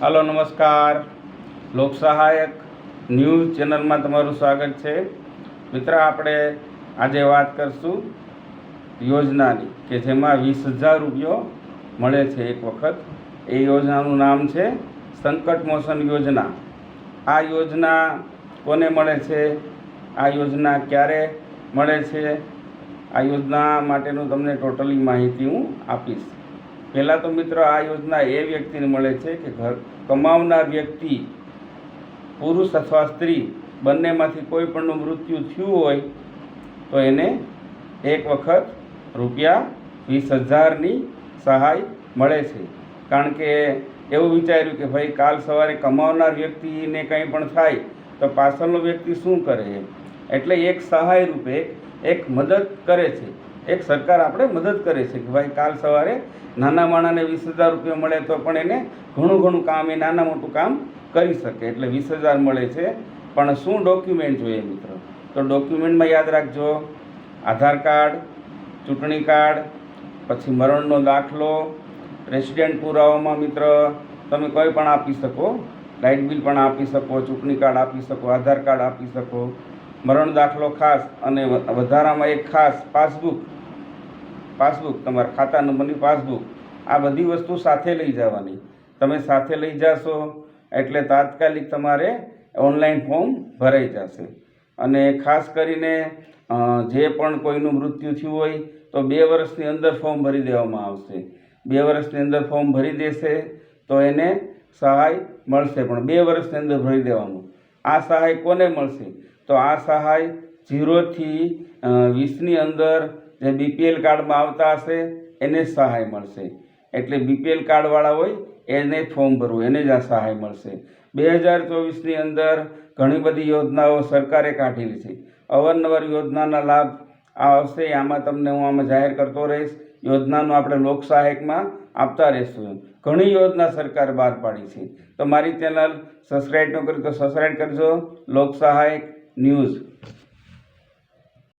હાલો, નમસ્કાર. લોક સહાયક ન્યૂઝ ચેનલમાં તમારું સ્વાગત છે. મિત્ર, આપણે આજે વાત કરશું યોજનાની, કે જેમાં વીસ હજાર રૂપિયો મળે છે એક વખત. એ યોજનાનું નામ છે સંકટ મોશન યોજના. આ યોજના કોને મળે છે? આ યોજના ક્યારે મળે છે? આ યોજના માટેનું તમને ટોટલી માહિતી હું આપીશ. પહેલાં તો મિત્રો આ યોજના એ વ્યક્તિને મળે છે કે ઘર કમાવનાર વ્યક્તિ, પુરુષ અથવા સ્ત્રી બંનેમાંથી કોઈ પણનું મૃત્યુ થયું હોય, તો એને એક વખત રૂપિયા વીસ હજારની સહાય મળે છે. કારણ કે એવું વિચાર્યું કે ભાઈ કાલ સવારે કમાવનાર વ્યક્તિને કંઈ પણ થાય, તો પાછળનો વ્યક્તિ શું કરે? એટલે એક સહાય રૂપે એક મદદ કરે છે. એક સરકાર આપણે મદદ કરે છે કે ભાઈ કાલ સવારે નાના માણાને વીસ હજાર રૂપિયા મળે તો પણ એને ઘણું ઘણું કામ એ નાના મોટું કામ કરી શકે એટલે વીસ હજાર મળે છે. પણ શું ડોક્યુમેન્ટ જોઈએ મિત્રો? તો ડોક્યુમેન્ટમાં યાદ રાખજો. આધાર કાર્ડ, ચૂંટણી કાર્ડ, પછી મરણનો દાખલો રેસિડેન્ટ પુરાવામાં મિત્ર, તમે કોઈ પણ આપી શકો. લાઇટ બિલ પણ આપી શકો, ચૂંટણી કાર્ડ આપી શકો, આધાર કાર્ડ આપી શકો. મરણ દાખલો ખાસ અને વધારામાં એક ખાસ પાસબુક પાસબુક, તમારા ખાતા નંબરની પાસબુક, આ બધી વસ્તુ સાથે લઈ જવાની. તમે સાથે લઈ જશો એટલે તાત્કાલિક તમારે ઓનલાઈન ફોર્મ ભરાઈ જશે. અને ખાસ કરીને જે પણ કોઈનું મૃત્યુ થયું હોય, તો બે વર્ષની અંદર ફોર્મ ભરી દેવામાં આવશે. બે વર્ષની અંદર ફોર્મ ભરી દેશે, તો એને સહાય મળશે પણ બે વર્ષની અંદર ભરી દેવાનું. આ સહાય કોને મળશે? તો આ સહાય ઝીરોથી વીસની અંદર જે બીપીએલ કાર્ડમાં આવતા હશે, એને સહાય મળશે. એટલે બીપીએલ કાર્ડવાળા હોય, એને ફોર્મ ભરવું, એને જ આ સહાય મળશે. બે હજાર ચોવીસની અંદર ઘણી બધી યોજનાઓ સરકારે કાઢેલી છે. અવારનવાર યોજનાના લાભ આવશે, આમાં તમને હું આમાં જાહેર કરતો રહીશ. યોજનાનું આપણે લોક સહાયકમાં આપતા રહીશું ઘણી યોજના સરકાર બહાર પાડી છે. તો મારી ચેનલ સબસ્ક્રાઈબ ન કરી તો સબસ્ક્રાઈબ કરજો. લોક સહાયક ન્યૂઝ.